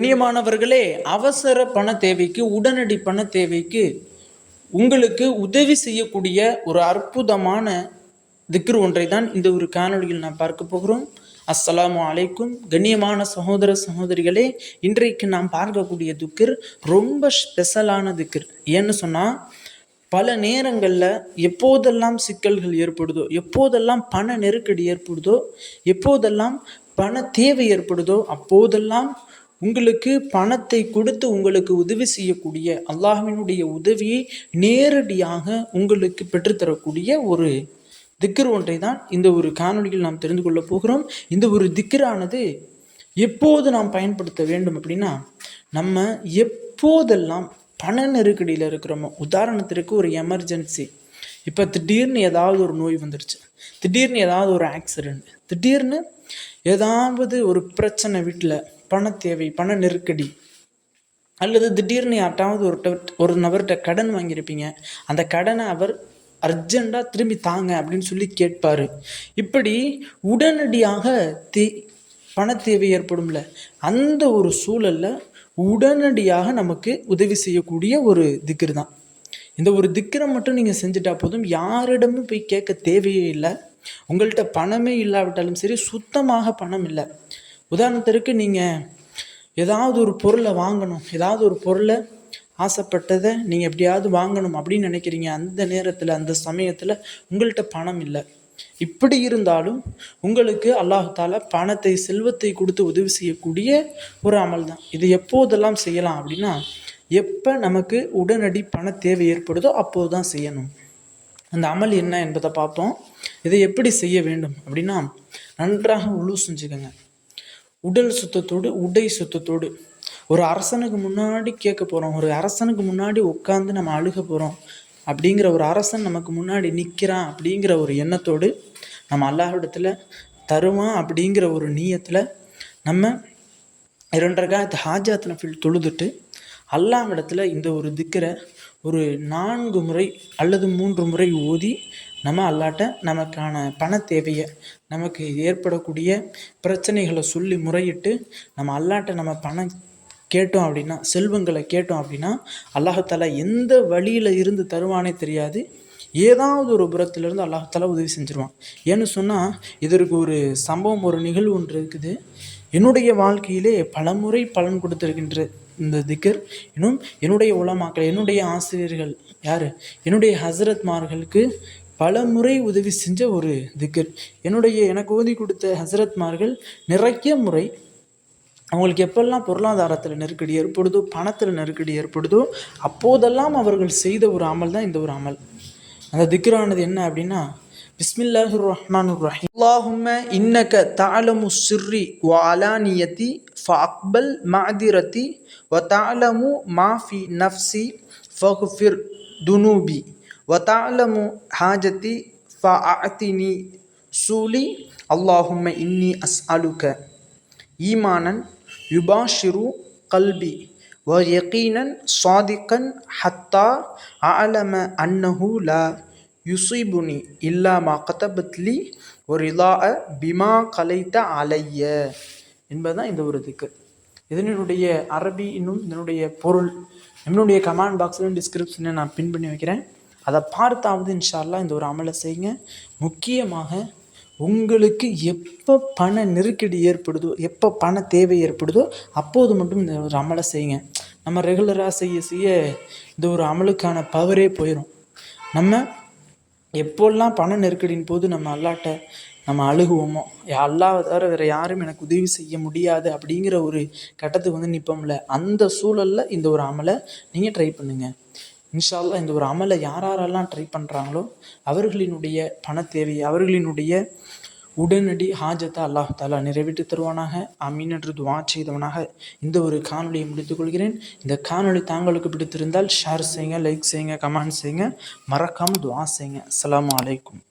கண்ணியமானவர்களே அவசர பண தேவைக்கு உடனடி பண தேவைக்கு உங்களுக்கு உதவி செய்யக்கூடிய ஒரு அற்புதமான திக்ரு ஒன்றை தான் இந்த ஒரு காணொலியில் நாம் பார்க்க போகிறோம். அஸ்ஸலாமு அலைக்கும். கண்ணியமான சகோதர சகோதரிகளே இன்றைக்கு நாம் பார்க்கக்கூடிய திக்ர் ரொம்ப ஸ்பெஷலான திக்ர். ஏன்னு சொன்னால் பல நேரங்களில் எப்போதெல்லாம் சிக்கல்கள் ஏற்படுதோ எப்போதெல்லாம் பண நெருக்கடி ஏற்படுதோ எப்போதெல்லாம் பண தேவை ஏற்படுதோ அப்போதெல்லாம் உங்களுக்கு பணத்தை கொடுத்து உங்களுக்கு உதவி செய்யக்கூடிய அல்லாஹினுடைய உதவியை நேரடியாக உங்களுக்கு பெற்றுத்தரக்கூடிய ஒரு திக்கர் ஒன்றை தான் இந்த ஒரு காணொலியில் நாம் தெரிந்து கொள்ளப் போகிறோம். இந்த ஒரு திக்கரானது எப்போது நாம் பயன்படுத்த வேண்டும் அப்படின்னா நம்ம எப்போதெல்லாம் பண நெருக்கடியில் இருக்கிறோமோ உதாரணத்திற்கு ஒரு எமர்ஜென்சி இப்போ திடீர்னு ஏதாவது ஒரு நோய் வந்துடுச்சு திடீர்னு ஏதாவது ஒரு ஆக்சிடெண்ட் திடீர்னு ஏதாவது ஒரு பிரச்சனை வீட்டில் பண தேவை பண நெருக்கடி அல்லது திடீர்னு யார்ட்டாவது ஒரு ஒரு நபர்கிட்ட கடன் வாங்கியிருப்பீங்க. அந்த கடனை அவர் அர்ஜெண்ட்டாக திரும்பி தாங்க அப்படின்னு சொல்லி கேட்பார். இப்படி உடனடியாக தே பண தேவை ஏற்படும்ல. அந்த ஒரு சூழலில் உடனடியாக நமக்கு உதவி செய்யக்கூடிய ஒரு திக்கர் தான். இந்த ஒரு திக்கரை மட்டும் நீங்கள் செஞ்சுட்டா போதும். யாரிடமும் போய் கேட்க தேவையே இல்லை. உங்கள்கிட்ட பணமே இல்லாவிட்டாலும் சரி சுத்தமாக பணம் இல்லை. உதாரணத்திற்கு நீங்கள் ஏதாவது ஒரு பொருளை வாங்கணும் ஏதாவது ஒரு பொருளை ஆசைப்பட்டதை நீங்கள் எப்படியாவது வாங்கணும் அப்படின்னு நினைக்கிறீங்க. அந்த நேரத்தில் அந்த சமயத்தில் உங்கள்கிட்ட பணம் இல்லை. இப்படி இருந்தாலும் உங்களுக்கு அல்லாஹால பணத்தை செல்வத்தை கொடுத்து உதவி செய்யக்கூடிய ஒரு அமல் தான். இது எப்போதெல்லாம் செய்யலாம் அப்படின்னா எப்போ நமக்கு உடனடி பண தேவை ஏற்படுதோ அப்போது தான் செய்யணும். அந்த அமல் என்ன என்பதை பார்ப்போம். இதை எப்படி செய்ய வேண்டும் அப்படின்னா நன்றாக உழு செஞ்சுக்கோங்க. உடல் சுத்தத்தோடு உடை சுத்தத்தோடு. ஒரு அரசனுக்கு முன்னாடி கேட்க போகிறோம் ஒரு அரசனுக்கு முன்னாடி உட்காந்து நம்ம அழுக போகிறோம் அப்படிங்கிற ஒரு அரசன் நமக்கு முன்னாடி நிற்கிறான் அப்படிங்கிற ஒரு எண்ணத்தோடு நம்ம அல்லாஹிடத்தில் தருவான் அப்படிங்கிற ஒரு நீயத்தில் நம்ம இரண்டரை காலத்து ஹாஜாத் நஃபில் தொழுதுட்டு அல்லாஹிடத்தில் இந்த ஒரு திக்கரை ஒரு நான்கு முறை அல்லது மூன்று முறை ஓதி நம்ம அல்லாட்ட நமக்கான பண தேவையை நமக்கு ஏற்படக்கூடிய பிரச்சனைகளை சொல்லி முறையிட்டு நம்ம அல்லாட்ட நம்ம பணம் கேட்டோம் அப்படின்னா செல்வங்களை கேட்டோம் அப்படின்னா அல்லாஹாலா எந்த வழியில் இருந்து தருவானே தெரியாது. ஏதாவது ஒரு புறத்திலிருந்து அல்லாஹாலா உதவி செஞ்சுருவான். ஏன்னு சொன்னால் இதற்கு ஒரு சம்பவம் ஒரு நிகழ்வு ஒன்று இருக்குது. என்னுடைய வாழ்க்கையிலே பலமுறை பலன் கொடுத்துருக்கின்ற இந்த திக்கர். இன்னும் என்னுடைய உலமாக்கள் என்னுடைய ஆசிரியர்கள் யார்? என்னுடைய ஹசரத்மார்களுக்கு பல முறை உதவி செஞ்ச ஒரு திக்கர். என்னுடைய எனக்கு ஓதி கொடுத்த ஹசரத்மார்கள் நிறைய முறை அவங்களுக்கு எப்பெல்லாம் பொருளாதாரத்தில் நெருக்கடி ஏற்படுதோ பணத்தில் நெருக்கடி ஏற்படுதோ அப்போதெல்லாம் அவர்கள் செய்த ஒரு அமல் தான் இந்த ஒரு அமல். அந்த திக்ரானது என்ன அப்படின்னா بسم الله الرحمن الرحيم اللهم إنك تعلم السر وعلانيتي فأقبل معذرتي وتعلم ما في نفسي فاغفر ذنوبي وتعلم حاجتي فأعطني سولي اللهم إني أسألك إيمانا يباشر قلبي ويقينا صادقا حتى أعلم أنه لا யுசிபுனி இல்லா மா ஒரு இலா பிமா கலைத்த அலைய என்பதுதான் இந்த ஒரு திக்கு. இதனுடைய அரபி இன்னும் இதனுடைய பொருள். என்னுடைய கமெண்ட் பாக்ஸ்லையும் டிஸ்கிரிப்ஷனை நான் பின் பண்ணி வைக்கிறேன். அதை பார்த்தாவது இன்ஷால்லா இந்த ஒரு அமலை செய்யுங்க. முக்கியமாக உங்களுக்கு எப்போ பண நெருக்கடி ஏற்படுதோ எப்போ பண தேவை ஏற்படுதோ அப்போது மட்டும் இந்த ஒரு அமலை செய்யுங்க. நம்ம ரெகுலராக செய்ய செய்ய இந்த ஒரு அமலுக்கான பவரே போயிடும் நம்ம எப்போல்லாம் பண நெருக்கடியின் போது நம்ம அல்லாட்ட நம்ம அழுகுவோமோ? அல்லாவை தவிர வேறு யாரும் எனக்கு உதவி செய்ய முடியாது அப்படிங்கிற ஒரு கட்டத்துக்கு வந்து நிற்போம்ல அந்த சூழலில் இந்த ஒரு அமலை நீங்கள் ட்ரை பண்ணுங்கள் இன்ஷால்லா இந்த ஒரு அமலை யார் யாரெல்லாம் ட்ரை பண்ணுறாங்களோ அவர்களினுடைய பண தேவை அவர்களினுடைய உடனடி ஹாஜத்தை அல்லாஹ் தாலா நிறைவேற்றி தருவானாக. அமீன் என்று துவா செய்தவனாக இந்த ஒரு காணொலியை முடித்துக் கொள்கிறேன். இந்த காணொலி தாங்களுக்கு பிடித்திருந்தால் ஷேர் செய்யுங்க லைக் செய்யுங்க கமெண்ட் செய்யுங்க. மறக்காமல் துவா செய்யுங்க. அஸ்லாம் அலைக்கும்.